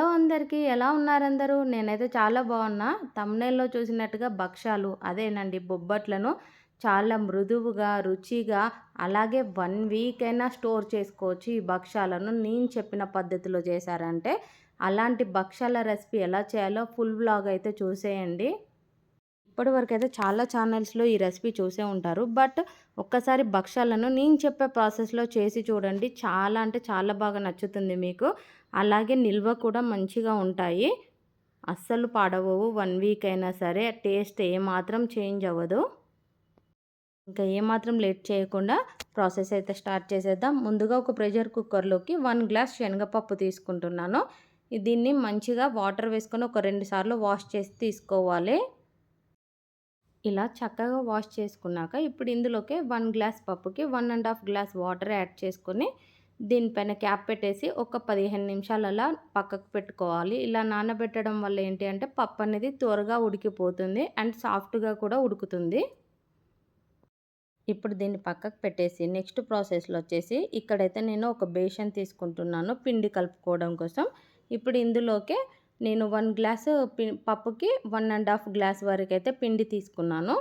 Hello అందరికీ ఎలా ఉన్నారందరూ? నేనైతే చాలా బాగున్నా. తమ్నేల్లో చూసినట్టుగా భక్షాలు అదేనండి బొబ్బట్లను చాలా మృదువుగా రుచిగా అలాగే వన్ వీక్ అయినా స్టోర్ చేసుకోవచ్చు ఈ భక్షాలను నేను చెప్పిన పద్ధతిలో చేశారంటే అలాంటి భక్షాల రెసిపీ ఎలా చేయాలో ఫుల్ వ్లాగ్ అయితే చూసేయండి. ఇప్పటి వరకు అయితే చాలా ఛానల్స్లో ఈ రెసిపీ చూసే ఉంటారు. బట్ ఒక్కసారి భక్షాలను నేను చెప్పే ప్రాసెస్లో చేసి చూడండి. చాలా అంటే చాలా బాగా నచ్చుతుంది మీకు. అలాగే నిల్వ కూడా మంచిగా ఉంటాయి. అస్సలు పాడవవు. వన్ వీక్ అయినా సరే టేస్ట్ ఏమాత్రం చేంజ్ అవ్వదు. ఇంకా ఏమాత్రం లేట్ చేయకుండా ప్రాసెస్ అయితే స్టార్ట్ చేసేద్దాం. ముందుగా ఒక ప్రెషర్ కుక్కర్లోకి వన్ గ్లాస్ శనగపప్పు తీసుకుంటున్నాను. దీన్ని మంచిగా వాటర్ వేసుకొని ఒక రెండు సార్లు వాష్ చేసి తీసుకోవాలి. ఇలా చక్కగా వాష్ చేసుకున్నాక ఇప్పుడు ఇందులోకి వన్ గ్లాస్ పప్పుకి one and half glass water add చేసుకొని దీనిపైన క్యాప్ పెట్టేసి ఒక పదిహేను నిమిషాలు అలా పక్కకు పెట్టుకోవాలి. ఇలా నానబెట్టడం వల్ల ఏంటి అంటే పప్పు అనేది త్వరగా ఉడికిపోతుంది అండ్ సాఫ్ట్గా కూడా ఉడుకుతుంది. ఇప్పుడు దీన్ని పక్కకు పెట్టేసి నెక్స్ట్ ప్రాసెస్లో వచ్చేసి ఇక్కడైతే నేను ఒక బేషన్ తీసుకుంటున్నాను పిండి కలుపుకోవడం కోసం. ఇప్పుడు ఇందులోకే నేను వన్ గ్లాసు పి పప్పుకి వన్ అండ్ హాఫ్ గ్లాస్ వరకు అయితే పిండి తీసుకున్నాను.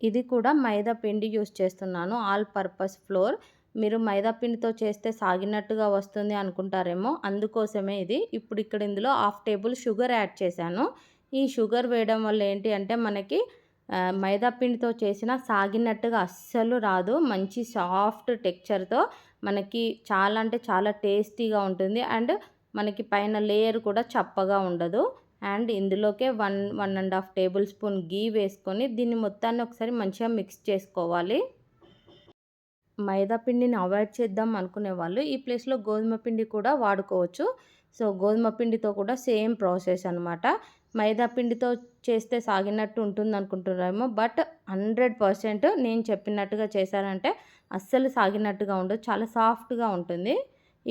ఇది కూడా మైదా పిండి యూస్ చేస్తున్నాను. All purpose flour. మీరు మైదా పిండితో చేస్తే సాగినట్టుగా వస్తుంది అనుకుంటారేమో అందుకోసమే ఇది. ఇప్పుడు ఇక్కడ ఇందులో హాఫ్ టేబుల్ షుగర్ యాడ్ చేశాను. ఈ షుగర్ వేయడం వల్ల ఏంటి అంటే మనకి మైదా పిండితో చేసిన సాగినట్టుగా అస్సలు రాదు. మంచి సాఫ్ట్ టెక్చర్తో మనకి చాలా అంటే చాలా టేస్టీగా ఉంటుంది. అండ్ మనకి పైన లేయర్ కూడా చప్పగా ఉండదు. And ఇందులోకే one one and half tablespoon ghee వేసుకొని దీన్ని మొత్తాన్ని ఒకసారి మంచిగా మిక్స్ చేసుకోవాలి. మైదా పిండిని అవాయిడ్ చేద్దాం అనుకునే వాళ్ళు ఈ ప్లేస్లో గోధుమ పిండి కూడా వాడుకోవచ్చు. సో గోధుమ పిండితో కూడా సేమ్ ప్రాసెస్ అనమాట మైదా పిండితో చేస్తే సాగినట్టు ఉంటుంది అనుకుంటున్నారేమో బట్ హండ్రెడ్ పర్సెంట్ నేను చెప్పినట్టుగా చేశారంటే అస్సలు సాగినట్టుగా ఉండదు. చాలా సాఫ్ట్గా ఉంటుంది.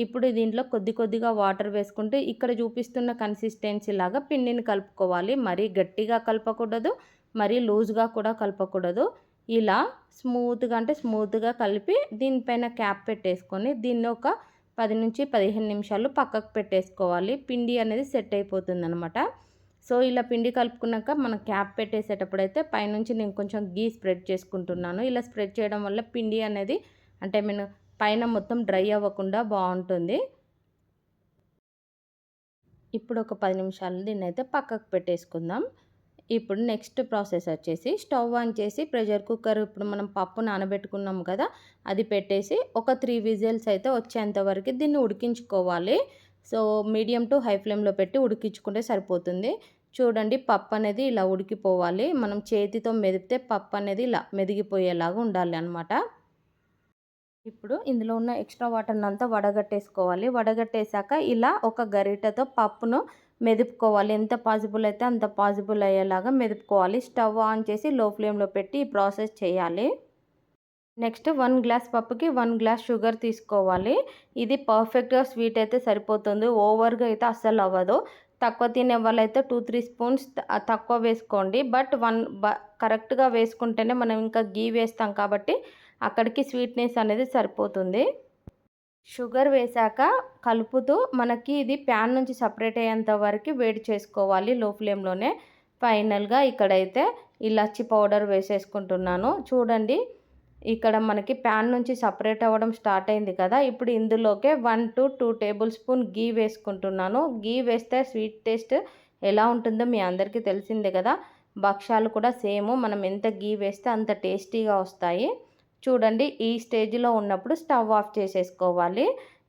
ఇప్పుడు దీంట్లో కొద్ది కొద్దిగా వాటర్ వేసుకుంటే ఇక్కడ చూపిస్తున్న కన్సిస్టెన్సీ లాగా పిండిని కలుపుకోవాలి. మరీ గట్టిగా కలపకూడదు మరీ లూజ్గా కూడా కలపకూడదు. ఇలా స్మూత్గా అంటే స్మూత్గా కలిపి దీనిపైన క్యాప్ పెట్టేసుకొని దీన్ని ఒక పది నుంచి పదిహేను నిమిషాలు పక్కకు పెట్టేసుకోవాలి. పిండి అనేది సెట్ అయిపోతుంది అనమాట సో ఇలా పిండి కలుపుకున్నాక మనం క్యాప్ పెట్టేసేటప్పుడు అయితే పైనుంచి నేను కొంచెం గీ స్ప్రెడ్ చేసుకుంటున్నాను. ఇలా స్ప్రెడ్ చేయడం వల్ల పిండి అనేది అంటే నేను పైన మొత్తం డ్రై అవ్వకుండా బాగుంటుంది. ఇప్పుడు ఒక పది నిమిషాలు దీన్ని అయితే పక్కకు పెట్టేసుకుందాం. ఇప్పుడు నెక్స్ట్ ప్రాసెస్ వచ్చేసి స్టవ్ ఆన్ చేసి ప్రెషర్ కుక్కర్ ఇప్పుడు మనం పప్పు నానబెట్టుకున్నాం కదా అది పెట్టేసి ఒక త్రీ విజిల్స్ అయితే వచ్చేంత వరకు దీన్ని ఉడికించుకోవాలి. సో మీడియం టు హై ఫ్లేమ్లో పెట్టి ఉడికించుకుంటే సరిపోతుంది. చూడండి పప్పు అనేది ఇలా ఉడికిపోవాలి. మనం చేతితో మెదిపితే పప్పు అనేది ఇలా మెదిగిపోయేలాగా ఉండాలి అనమాట ఇప్పుడు ఇందులో ఉన్న ఎక్స్ట్రా వాటర్ని అంతా వడగట్టేసుకోవాలి. వడగట్టేశాక ఇలా ఒక గరిటెతో పప్పును మెదుపుకోవాలి. ఎంత పాసిబుల్ అయితే అంత పాసిబుల్ అయ్యేలాగా మెదుపుకోవాలి. స్టవ్ ఆన్ చేసి లో ఫ్లేమ్లో పెట్టి ఈ ప్రాసెస్ చేయాలి. నెక్స్ట్ వన్ గ్లాస్ పప్పుకి వన్ గ్లాస్ షుగర్ తీసుకోవాలి. ఇది పర్ఫెక్ట్గా స్వీట్ అయితే సరిపోతుంది. ఓవర్గా అయితే అస్సలు అవ్వదు. తక్కువ తినే వాళ్ళైతే టూ త్రీ స్పూన్స్ తక్కువ వేసుకోండి. బట్ వన్ బ కరెక్ట్గా వేసుకుంటేనే మనం ఇంకా గీ వేస్తాం కాబట్టి అక్కడికి స్వీట్నెస్ అనేది సరిపోతుంది. షుగర్ వేశాక కలుపుతూ మనకి ఇది ప్యాన్ నుంచి సపరేట్ అయ్యేంత వరకు వేడి చేసుకోవాలి లో ఫ్లేమ్లోనే ఫైనల్గా ఇక్కడైతే ఇలాచి పౌడర్ వేసేసుకుంటున్నాను. చూడండి ఇక్కడ మనకి ప్యాన్ నుంచి సపరేట్ అవ్వడం స్టార్ట్ అయింది కదా. ఇప్పుడు ఇందులోకే one to two tablespoon ghee వేసుకుంటున్నాను. గీ వేస్తే స్వీట్ టేస్ట్ ఎలా ఉంటుందో మీ అందరికీ తెలిసిందే కదా. భక్ష్యాలు కూడా సేమ్ మనం ఎంత గీ వేస్తే అంత టేస్టీగా వస్తాయి. చూడండి ఈ స్టేజ్లో ఉన్నప్పుడు స్టవ్ ఆఫ్ చేసేసుకోవాలి.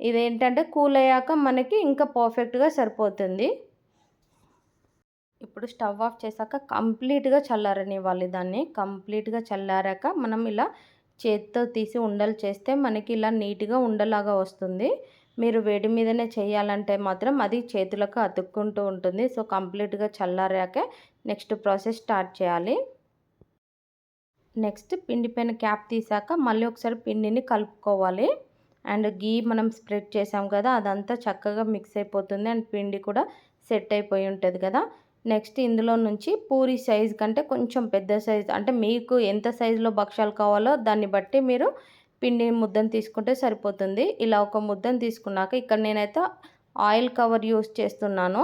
ఇదేంటంటే కూల్ అయ్యాక మనకి ఇంకా పర్ఫెక్ట్గా సరిపోతుంది. ఇప్పుడు స్టవ్ ఆఫ్ చేశాక కంప్లీట్గా చల్లారనివ్వాలి దాన్ని. కంప్లీట్గా చల్లారాక మనం ఇలా చేతితో తీసి ఉండలు చేస్తే మనకి ఇలా నీట్గా ఉండలాగా వస్తుంది. మీరు వేడి మీదనే చేయాలంటే మాత్రం అది చేతులకు అతుక్కుంటూ ఉంటుంది. సో కంప్లీట్గా చల్లారాక నెక్స్ట్ ప్రాసెస్ స్టార్ట్ చేయాలి. నెక్స్ట్ పిండి పైన క్యాప్ తీసాక మళ్ళీ ఒకసారి పిండిని కలుపుకోవాలి. అండ్ గీ మనం స్ప్రెడ్ చేసాం కదా అదంతా చక్కగా మిక్స్ అయిపోతుంది అండ్ పిండి కూడా సెట్ అయిపోయి ఉంటుంది కదా. నెక్స్ట్ ఇందులో నుంచి పూరి సైజ్ కంటే కొంచెం పెద్ద సైజ్ అంటే మీకు ఎంత సైజులో భక్ష్యాలు కావాలో దాన్ని బట్టి మీరు పిండి ముద్దను తీసుకుంటే సరిపోతుంది. ఇలా ఒక ముద్దను తీసుకున్నాక ఇక్కడ నేనైతే ఆయిల్ కవర్ యూస్ చేస్తున్నాను.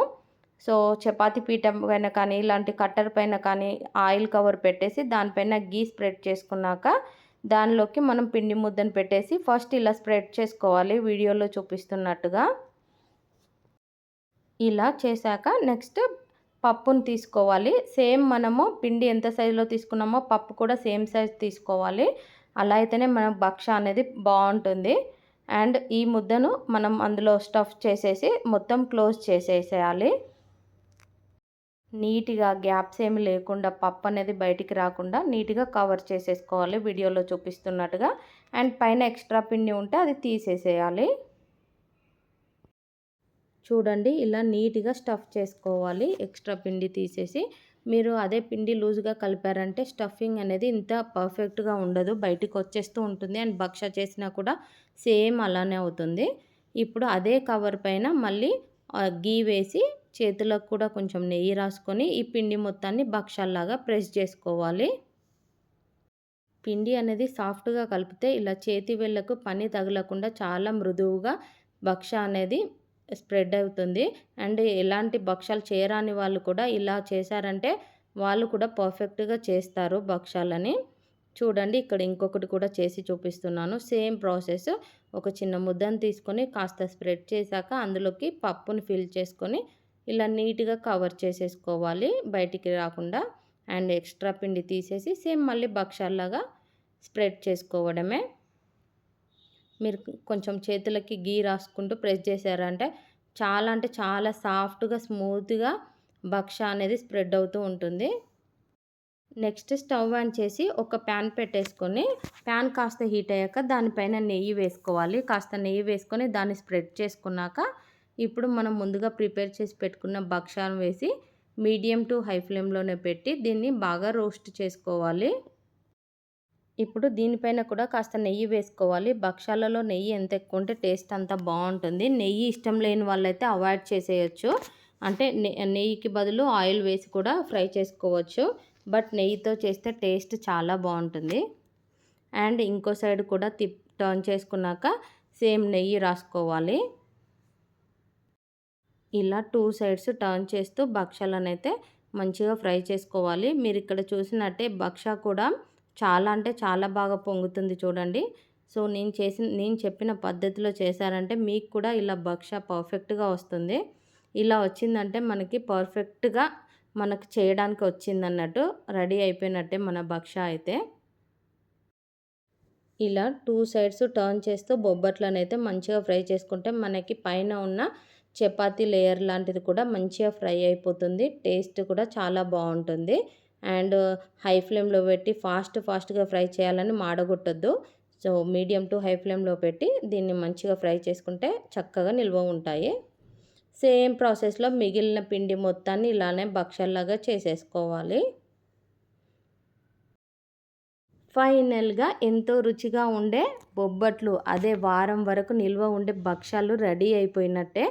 సో చపాతి పీట పైన కానీ ఇలాంటి కట్టర్ పైన కానీ ఆయిల్ కవర్ పెట్టేసి దానిపైన గీ స్ప్రెడ్ చేసుకున్నాక దానిలోకి మనం పిండి ముద్దను పెట్టేసి ఫస్ట్ ఇలా స్ప్రెడ్ చేసుకోవాలి వీడియోలో చూపిస్తున్నట్టుగా. ఇలా చేశాక నెక్స్ట్ పప్పును తీసుకోవాలి. సేమ్ మనము పిండి ఎంత సైజులో తీసుకున్నామో పప్పు కూడా సేమ్ సైజ్ తీసుకోవాలి. అలా అయితేనే మన భక్ష అనేది బాగుంటుంది. అండ్ ఈ ముద్దను మనం అందులో స్టఫ్ చేసేసి మొత్తం క్లోజ్ చేసేసేయాలి. నీట్గా గ్యాప్స్ ఏమి లేకుండా పప్పు అనేది బయటికి రాకుండా నీట్గా కవర్ చేసేసుకోవాలి. వీడియోలో చూపిస్తున్నట్టుగా. అండ్ పైన ఎక్స్ట్రా పిండి ఉంటే అది తీసేసేయాలి. చూడండి ఇలా నీట్గా స్టఫ్ చేసుకోవాలి. ఎక్స్ట్రా పిండి తీసేసి. మీరు అదే పిండి లూజ్గా కలిపారంటే స్టఫింగ్ అనేది ఇంత పర్ఫెక్ట్గా ఉండదు. బయటికి వచ్చేస్తూ ఉంటుంది. అండ్ భక్ష చేసినా కూడా సేమ్ అలానే అవుతుంది. ఇప్పుడు అదే కవర్ పైన మళ్ళీ గీ వేసి చేతులకు కూడా కొంచెం నెయ్యి రాసుకొని ఈ పిండి మొత్తాన్ని భక్షాల్లాగా ప్రెస్ చేసుకోవాలి. పిండి అనేది సాఫ్ట్గా కలిపితే ఇలా చేతి వెళ్ళకు పని తగలకుండా చాలా మృదువుగా భక్ష అనేది స్ప్రెడ్ అవుతుంది. అండ్ ఎలాంటి భక్షాలు చేయరాని వాళ్ళు కూడా ఇలా చేశారంటే వాళ్ళు కూడా పర్ఫెక్ట్గా చేస్తారు భక్షాలని చూడండి ఇక్కడ ఇంకొకటి కూడా చేసి చూపిస్తున్నాను. సేమ్ ప్రాసెస్ ఒక చిన్న ముద్దను తీసుకొని కాస్త స్ప్రెడ్ చేశాక అందులోకి పప్పుని ఫిల్ చేసుకొని ఇలా నీట్గా కవర్ చేసేసుకోవాలి. బయటికి రాకుండా అండ్ ఎక్స్ట్రా పిండి తీసేసి సేమ్ మళ్ళీ బక్షాల్లాగా స్ప్రెడ్ చేసుకోవడమే. మీరు కొంచెం చేతులకి గీ రాసుకుంటూ ప్రెస్ చేశారంటే చాలా అంటే చాలా సాఫ్ట్గా స్మూత్గా బక్షా అనేది స్ప్రెడ్ అవుతూ ఉంటుంది. నెక్స్ట్ స్టవ్ ఆన్ చేసి ఒక ప్యాన్ పెట్టేసుకొని ప్యాన్ కాస్త హీట్ అయ్యాక దానిపైన నెయ్యి వేసుకోవాలి. కాస్త నెయ్యి వేసుకొని దాన్ని స్ప్రెడ్ చేసుకున్నాక ఇప్పుడు మనం ముందుగా ప్రిపేర్ చేసి పెట్టుకున్న భక్షాలను వేసి మీడియం టు హై ఫ్లేమ్లోనే పెట్టి దీన్ని బాగా రోస్ట్ చేసుకోవాలి. ఇప్పుడు దీనిపైన కూడా కాస్త నెయ్యి వేసుకోవాలి. భక్షాలలో నెయ్యి ఎంత ఎక్కువ ఉంటే టేస్ట్ అంత బాగుంటుంది. నెయ్యి ఇష్టం లేని వాళ్ళైతే అవాయిడ్ చేసేయచ్చు. అంటే నెయ్యికి బదులు ఆయిల్ వేసి కూడా ఫ్రై చేసుకోవచ్చు. బట్ నెయ్యితో చేస్తే టేస్ట్ చాలా బాగుంటుంది. అండ్ ఇంకో సైడ్ కూడా తిప్ టర్న్ చేసుకున్నాక సేమ్ నెయ్యి రాసుకోవాలి. ఇలా టూ సైడ్స్ టర్న్ చేస్తూ భక్షాలను అయితే మంచిగా ఫ్రై చేసుకోవాలి. మీరు ఇక్కడ చూసినట్టే భక్ష కూడా చాలా అంటే చాలా బాగా పొంగుతుంది చూడండి. సో నేను చేసిన నేను చెప్పిన పద్ధతిలో చేశారంటే మీకు కూడా ఇలా భక్ష పర్ఫెక్ట్గా వస్తుంది. ఇలా వచ్చిందంటే మనకి పర్ఫెక్ట్గా మనకు చేయడానికి వచ్చిందన్నట్టు రెడీ అయిపోయినట్టే మన భక్ష అయితే. ఇలా టూ సైడ్స్ టర్న్ చేస్తూ బొబ్బట్లను అయితే మంచిగా ఫ్రై చేసుకుంటే మనకి పైన ఉన్న చపాతీ లేయర్ లాంటిది కూడా మంచిగా ఫ్రై అయిపోతుంది. టేస్ట్ కూడా చాలా బాగుంటుంది. అండ్ హై ఫ్లేమ్లో పెట్టి ఫాస్ట్ ఫాస్ట్గా ఫ్రై చేయాలని మాడగొట్టద్దు. సో మీడియం టు హై ఫ్లేమ్లో పెట్టి దీన్ని మంచిగా ఫ్రై చేసుకుంటే చక్కగా నిల్వ ఉంటాయి. సేమ్ ప్రాసెస్లో మిగిలిన పిండి మొత్తాన్ని ఇలానే భక్షల్లాగా చేసేసుకోవాలి. ఫైనల్గా ఎంతో రుచిగా ఉండే బొబ్బట్లు అదే వారం వరకు నిల్వ ఉండే భక్షాలు రెడీ అయిపోయినట్టే.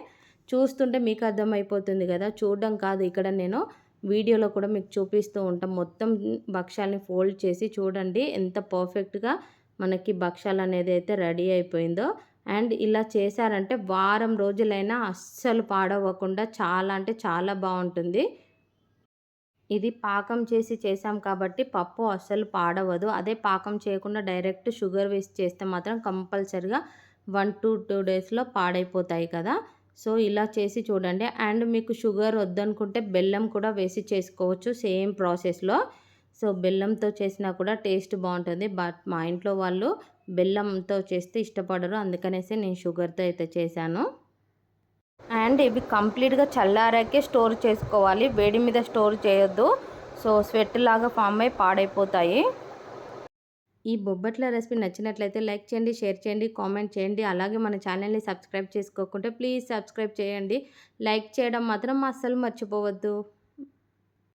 చూస్తుంటే మీకు అర్థమైపోతుంది కదా. చూడడం కాదు. ఇక్కడ నేను వీడియోలో కూడా మీకు చూపిస్తూ ఉంటాం. మొత్తం భక్ష్యాలని ఫోల్డ్ చేసి చూడండి. ఎంత పర్ఫెక్ట్గా మనకి భక్ష్యాలు అనేది అయితే రెడీ అయిపోయిందో. అండ్ ఇలా చేశారంటే వారం రోజులైనా అస్సలు పాడవకుండా చాలా అంటే చాలా బాగుంటుంది. ఇది పాకం చేసి చేసాం కాబట్టి పప్పు అస్సలు పాడవదు అదే పాకం చేయకుండా డైరెక్ట్ షుగర్ వేసి చేస్తే మాత్రం కంపల్సరిగా వన్ టు టూ డేస్లో పాడైపోతాయి కదా. సో ఇలా చేసి చూడండి. అండ్ మీకు షుగర్ వద్దనుకుంటే బెల్లం కూడా వేసి చేసుకోవచ్చు సేమ్ ప్రాసెస్లో. సో బెల్లంతో చేసినా కూడా టేస్ట్ బాగుంటుంది. బట్ మా ఇంట్లో వాళ్ళు బెల్లంతో చేస్తే ఇష్టపడరు. అందుకనేసి నేను షుగర్తో అయితే చేశాను. అండ్ ఇవి కంప్లీట్గా చల్లారాకే స్టోర్ చేసుకోవాలి. వేడి మీద స్టోర్ చేయొద్దు. సో స్వెట్ లాగా ఫామ్ అయి పాడైపోతాయి. ఈ బొబ్బట్ల రెసిపీ నచ్చినట్లయితే లైక్ చేయండి షేర్ చేయండి కామెంట్ చేయండి. అలాగే మన ఛానల్ని సబ్స్క్రైబ్ చేసుకోకుంటే ప్లీజ్ సబ్స్క్రైబ్ చేయండి. లైక్ చేయడం మాత్రం అస్సలు మర్చిపోవద్దు.